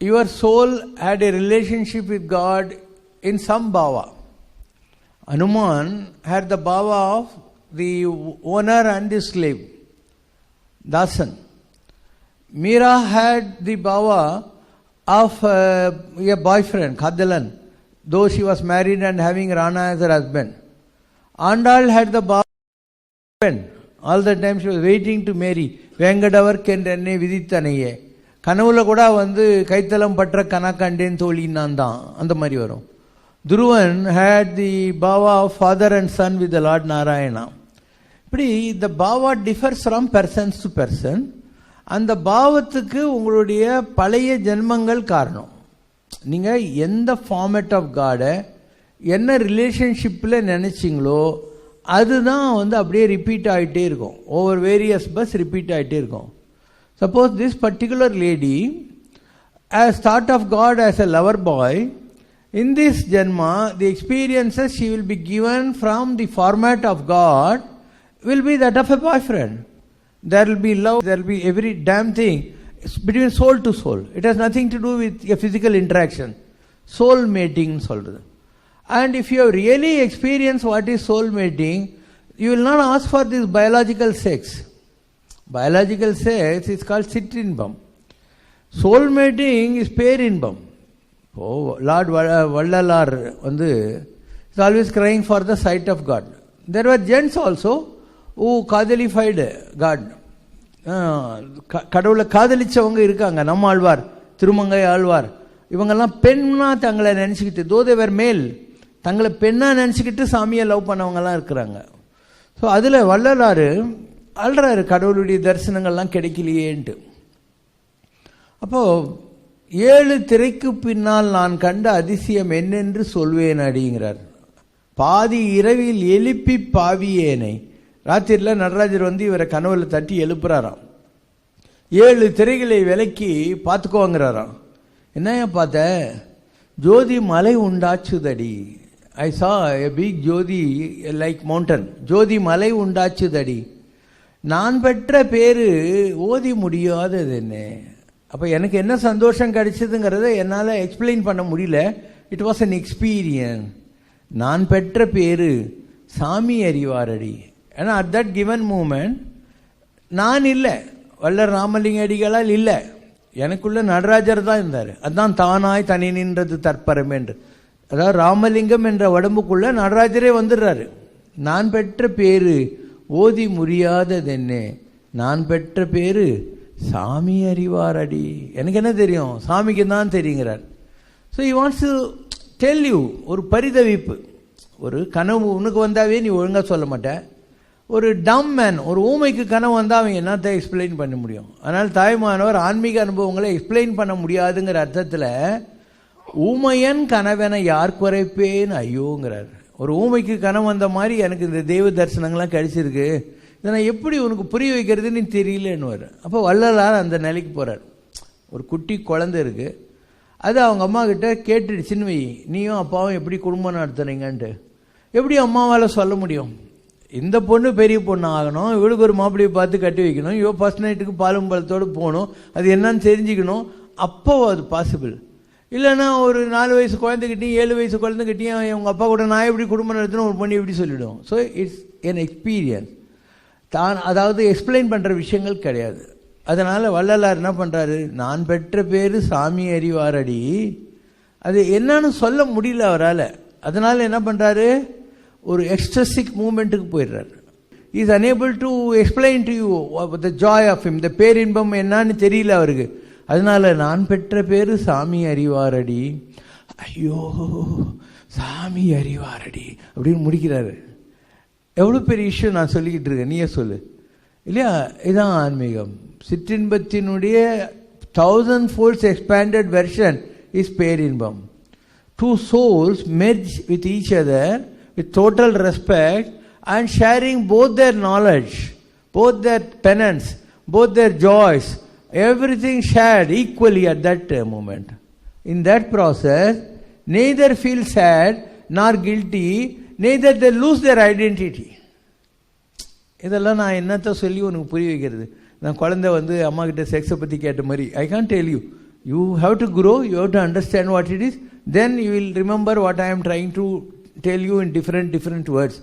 your soul had a relationship with God in some bhava. Hanuman had the bhava of the owner and the slave, Dasan. Meera had the bhava of uh, a boyfriend, Khadalan, though she was married and having Rana as her husband. Andal had the bhava of husband. All the time she was waiting to marry. வேங்கடவர்க்கு என்னை விதித்தனையே கனவுல கூட வந்து கைத்தளம் பற்ற கணக்கண்டேன் தோழின்னான் தான் அந்த மாதிரி வரும். Dhruvan had the bhava of father and son with lord Narayana இப்படி இந்த bhava differs from persons to person அந்த பாவத்துக்கு உங்களுடைய பழைய ஜென்மங்கள் காரணம். நீங்கள் எந்த ஃபார்மேட் ஆஃப் காடை என்ன ரிலேஷன்ஷிப்பில் நினச்சிங்களோ அதுதான் வந்து அப்படியே ரிப்பீட் ஆகிட்டே இருக்கும். ஓவர் வேரியஸ் பஸ் ரிப்பீட் ஆகிட்டே இருக்கும். Suppose this particular lady has thought of God as a lover boy, in this Janma, the experiences she will be given from the format of God will be that of a boyfriend. There will be love, there will be every damn thing it's between soul to soul. It has nothing to do with a physical interaction. Soul mating, and if you have really experienced what is soul mating, you will not ask for this biological sex. Biological sex is called sitrinbam soul mating is perinbam oh lord Vallalar வந்து is always crying for the sight of God there are gents also uh காதலிஃபைடு God கடவுளை காதலிச்சவங்க இருக்காங்க நம்ம ஆழ்வார் திருமங்கை ஆழ்வார். இவங்கெல்லாம் பெண்ணா தங்களை நினச்சிக்கிட்டு தோதேவர் மேல் தங்களை பெண்ணாக நினச்சிக்கிட்டு சாமியை லவ் பண்ணவங்கலாம் இருக்கிறாங்க. ஸோ அதில் வள்ளலாறு அல்றாரு கடவுளுடைய தரிசனங்கள்லாம் கிடைக்கலையேன்ட்டு. அப்போ ஏழு திரைக்கு பின்னால் நான் கண்ட அதிசயம் என்னென்று சொல்வேன் அடிங்கிறார் பாதி இரவில் எழுப்பி பாவியேனை. ராத்திரியில் நடராஜர் வந்து இவரை கனவுல தட்டி எழுப்புறாராம். ஏழு திரைகளை விலக்கி பார்த்துக்கோங்கிறாராம். என்னையா பார்த்த? ஜோதி மலை உண்டாச்சுதடி. I saw a big jothi like mountain jothi மலை உண்டாச்சுதடி. நான் பெற்ற பேரு ஓதி முடியாதது என்ன? அப்போ எனக்கு என்ன சந்தோஷம் கிடைச்சதுங்கிறத என்னால் எக்ஸ்பிளைன் பண்ண முடியல. இட் வாஸ் அன் எக்ஸ்பீரியன்ஸ் நான் பெற்ற பேரு சாமி அறிவாரடி. ஏன்னா அட் தட் கிவன் மூமெண்ட் நான் இல்லை. வல்லர் ராமலிங்க அடிகளால் இல்லை. எனக்குள்ள நடராஜர் தான் இருந்தார். அதுதான் தானாய் தனி நின்றது தற்பரம் என்று. அதாவது ராமலிங்கம் என்ற உடம்புக்குள்ள நடராஜரே வந்துடுறாரு. நான் பெற்ற பேரு ஓதி முடியாதது என்ன நான் பெற்ற பேரு சாமி அறிவாரடி. எனக்கு என்ன தெரியும்? சாமிக்கு தான் தெரியுங்கிறார். So you wants to tell you ஒரு பரிதவிப்பு. ஒரு கனவு உனக்கு வந்தாவே நீ ஒழுங்காக சொல்ல மாட்ட. ஒரு டம் மேன் ஒரு ஊமைக்கு கனவு வந்தால் அவங்க என்னத்தை எக்ஸ்பிளைன் பண்ண முடியும்? அதனால் தாய்மானவர் ஆன்மீக அனுபவங்களை எக்ஸ்பிளைன் பண்ண முடியாதுங்கிற அர்த்தத்தில் ஊமையன் கனவென யார் குறைப்பேன்? ஐயோங்கிறார். ஒரு ஊமைக்கு கனம் வந்த மாதிரி எனக்கு இந்த தெய்வ தரிசனங்கள்லாம் கிடைச்சிருக்கு. இதை நான் எப்படி உனக்கு புரிய வைக்கிறதுன்னு தெரியலன்னு அப்போ வள்ளலார் அந்த நிலைக்கு போகிறார் ஒரு குட்டி குழந்தை இருக்குது அது அவங்க அம்மா கிட்ட கேட்டுடுச்சுன்னு வை நீயும் அப்பாவும் எப்படி குடும்பம் நடத்துறீங்கன்ட்டு. எப்படி அம்மாவால் சொல்ல முடியும்? இந்த பொண்ணு பெரிய பொண்ணு ஆகணும் இவளுக்கு ஒரு மாப்பிள்ளையை பார்த்து கட்டி வைக்கணும் இவ ஃபஸ்ட் நைட்டுக்கு பாலும் பழத்தோடு போகணும் அது என்னன்னு தெரிஞ்சுக்கணும். அப்போ அது பாசிபிள் இல்லைன்னா ஒரு நாலு வயசு குழந்தைகிட்டையும் ஏழு வயசு குழந்தைகிட்டையும் உங்கள் அப்பா கூட நான் எப்படி குடும்பம் நடத்தணும் ஒரு பொண்ணு எப்படி சொல்லிவிடும் ஸோ இட்ஸ் என் எக்ஸ்பீரியன்ஸ் தான் அதாவது எக்ஸ்பிளைன் பண்ணுற விஷயங்கள் கிடையாது. அதனால் வள்ளலார் என்ன பண்ணுறாரு நான் பெற்ற பேர் சாமி அறிவாரடி. அது என்னன்னு சொல்ல முடியல அவரால். அதனால் என்ன பண்ணுறாரு ஒரு எக்ஸ்ட்ரஸிக் மூமெண்ட்டுக்கு போயிடுறாரு. Is unable to explain to you the joy of um இந்த பேரின்பம் என்னன்னு தெரியல அவருக்கு. அதனால நான் பெற்ற பேர் சாமி அறிவாரடி. ஐயோ சாமி அறிவாரடி அப்படின்னு முடிக்கிறாரு. எவ்வளோ பெரிய இஷ்யூ நான் சொல்லிக்கிட்டு இருக்கேன். நீயே சொல்லு. இல்லையா? இதான் ஆன்மீகம். சிற்றின்பத்தினுடைய thousand folds expanded version is perinbam. Two souls merge with each other with total respect and sharing both their knowledge, both their penance both their joys everything shared equally at that uh, moment. In that process, neither feel sad nor guilty, neither they lose their identity. இதெல்லாம் நான் என்னத்த சொல்லி உனக்கு புரிய வைக்கிறது நான் குழந்தை வந்து அம்மா கிட்ட செக்ஸை பற்றி கேட்ட மாதிரி I can tell you You have to grow, you have to understand what it is, then you will remember what I am trying to tell you in different different words.